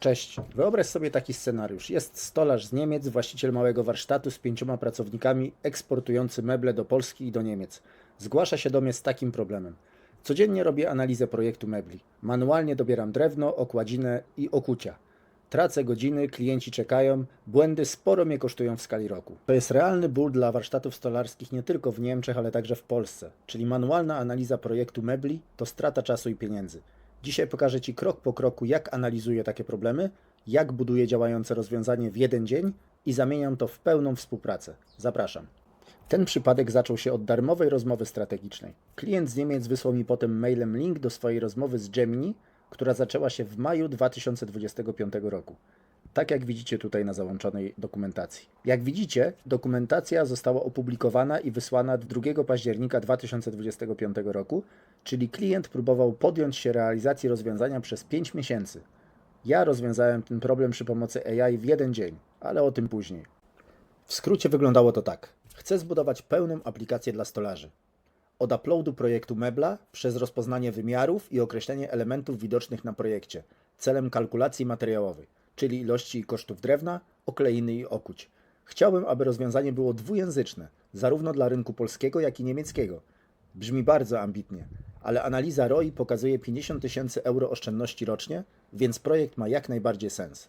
Cześć. Wyobraź sobie taki scenariusz. Jest stolarz z Niemiec, właściciel małego warsztatu z pięcioma pracownikami, eksportujący meble do Polski i do Niemiec. Zgłasza się do mnie z takim problemem. Codziennie robię analizę projektu mebli. Manualnie dobieram drewno, okładzinę i okucia. Tracę godziny, klienci czekają, błędy sporo mnie kosztują w skali roku. To jest realny ból dla warsztatów stolarskich nie tylko w Niemczech, ale także w Polsce. Czyli manualna analiza projektu mebli to strata czasu i pieniędzy. Dzisiaj pokażę Ci krok po kroku, jak analizuję takie problemy, jak buduję działające rozwiązanie w jeden dzień i zamieniam to w pełną współpracę. Zapraszam. Ten przypadek zaczął się od darmowej rozmowy strategicznej. Klient z Niemiec wysłał mi potem mailem link do swojej rozmowy z Gemini, która zaczęła się w maju 2025 roku. Tak jak widzicie tutaj na załączonej dokumentacji. Jak widzicie, dokumentacja została opublikowana i wysłana 2 października 2025 roku, czyli klient próbował podjąć się realizacji rozwiązania przez 5 miesięcy. Ja rozwiązałem ten problem przy pomocy AI w jeden dzień, ale o tym później. W skrócie wyglądało to tak. Chcę zbudować pełną aplikację dla stolarzy. Od uploadu projektu mebla przez rozpoznanie wymiarów i określenie elementów widocznych na projekcie celem kalkulacji materiałowej, czyli ilości i kosztów drewna, okleiny i okuć. Chciałbym, aby rozwiązanie było dwujęzyczne, zarówno dla rynku polskiego, jak i niemieckiego. Brzmi bardzo ambitnie, ale analiza ROI pokazuje 50 tysięcy euro oszczędności rocznie, więc projekt ma jak najbardziej sens.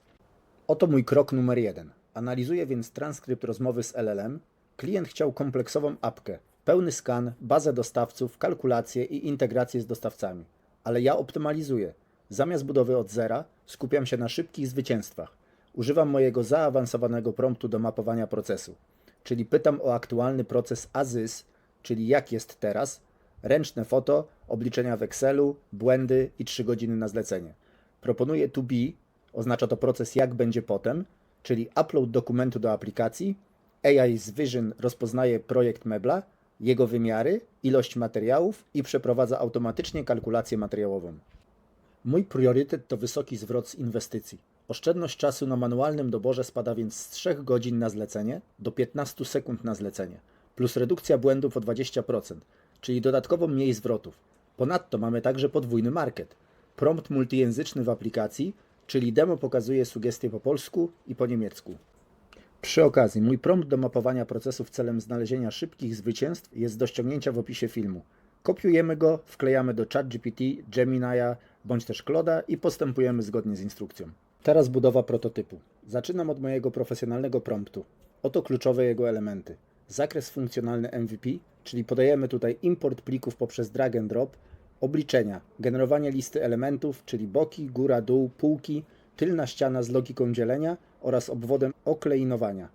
Oto mój krok numer jeden. Analizuję więc transkrypt rozmowy z LLM. Klient chciał kompleksową apkę, pełny skan, bazę dostawców, kalkulacje i integrację z dostawcami. Ale ja optymalizuję. Zamiast budowy od zera, skupiam się na szybkich zwycięstwach. Używam mojego zaawansowanego promptu do mapowania procesu. Czyli pytam o aktualny proces AZYS, czyli jak jest teraz, ręczne foto, obliczenia w Excelu, błędy i 3 godziny na zlecenie. Proponuję to be, oznacza to proces jak będzie potem, czyli upload dokumentu do aplikacji, AI z Vision rozpoznaje projekt mebla, jego wymiary, ilość materiałów i przeprowadza automatycznie kalkulację materiałową. Mój priorytet to wysoki zwrot z inwestycji. Oszczędność czasu na manualnym doborze spada więc z 3 godzin na zlecenie do 15 sekund na zlecenie, plus redukcja błędów o 20%, czyli dodatkowo mniej zwrotów. Ponadto mamy także podwójny market. Prompt multijęzyczny w aplikacji, czyli demo pokazuje sugestie po polsku i po niemiecku. Przy okazji, mój prompt do mapowania procesów celem znalezienia szybkich zwycięstw jest do ściągnięcia w opisie filmu. Kopiujemy go, wklejamy do ChatGPT, Gemini'a bądź też Cloda i postępujemy zgodnie z instrukcją. Teraz budowa prototypu. Zaczynam od mojego profesjonalnego promptu. Oto kluczowe jego elementy. Zakres funkcjonalny MVP, czyli podajemy tutaj import plików poprzez drag and drop, obliczenia, generowanie listy elementów, czyli boki, góra, dół, półki, tylna ściana z logiką dzielenia oraz obwodem okleinowania.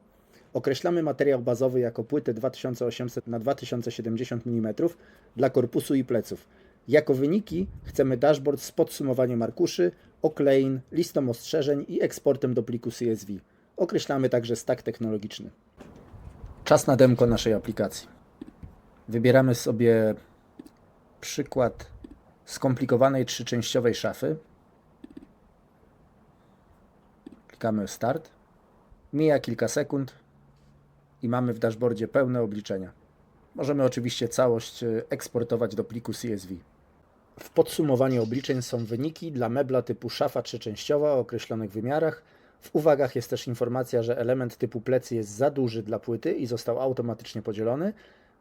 Określamy materiał bazowy jako płytę 2800 na 2070 mm dla korpusu i pleców. Jako wyniki chcemy dashboard z podsumowaniem arkuszy, oklein, listą ostrzeżeń i eksportem do pliku CSV. Określamy także stack technologiczny. Czas na demko naszej aplikacji. Wybieramy sobie przykład skomplikowanej trzyczęściowej szafy. Klikamy Start. Mija kilka sekund i mamy w dashboardzie pełne obliczenia. Możemy oczywiście całość e, eksportować do pliku CSV. W podsumowaniu obliczeń są wyniki dla mebla typu szafa trzyczęściowa o określonych wymiarach. W uwagach jest też informacja, że element typu plecy jest za duży dla płyty i został automatycznie podzielony.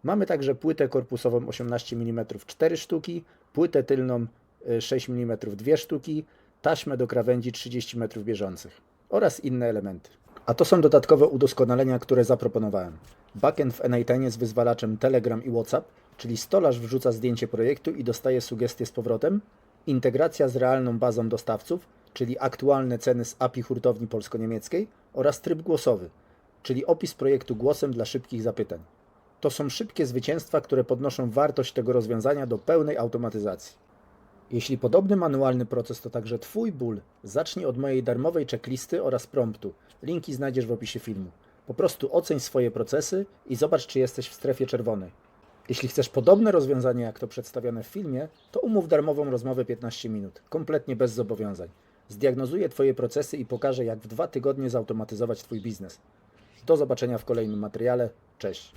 Mamy także płytę korpusową 18 mm 4 sztuki, płytę tylną y, 6 mm 2 sztuki, taśmę do krawędzi 30 m bieżących oraz inne elementy. A to są dodatkowe udoskonalenia, które zaproponowałem. Backend w N8 z wyzwalaczem Telegram i WhatsApp, czyli stolarz wrzuca zdjęcie projektu i dostaje sugestie z powrotem. Integracja z realną bazą dostawców, czyli aktualne ceny z API hurtowni polsko-niemieckiej oraz tryb głosowy, czyli opis projektu głosem dla szybkich zapytań. To są szybkie zwycięstwa, które podnoszą wartość tego rozwiązania do pełnej automatyzacji. Jeśli podobny manualny proces to także Twój ból, zacznij od mojej darmowej checklisty oraz promptu. Linki znajdziesz w opisie filmu. Po prostu oceń swoje procesy i zobacz, czy jesteś w strefie czerwonej. Jeśli chcesz podobne rozwiązanie jak to przedstawione w filmie, to umów darmową rozmowę 15 minut, kompletnie bez zobowiązań. Zdiagnozuję Twoje procesy i pokażę, jak w dwa tygodnie zautomatyzować Twój biznes. Do zobaczenia w kolejnym materiale. Cześć.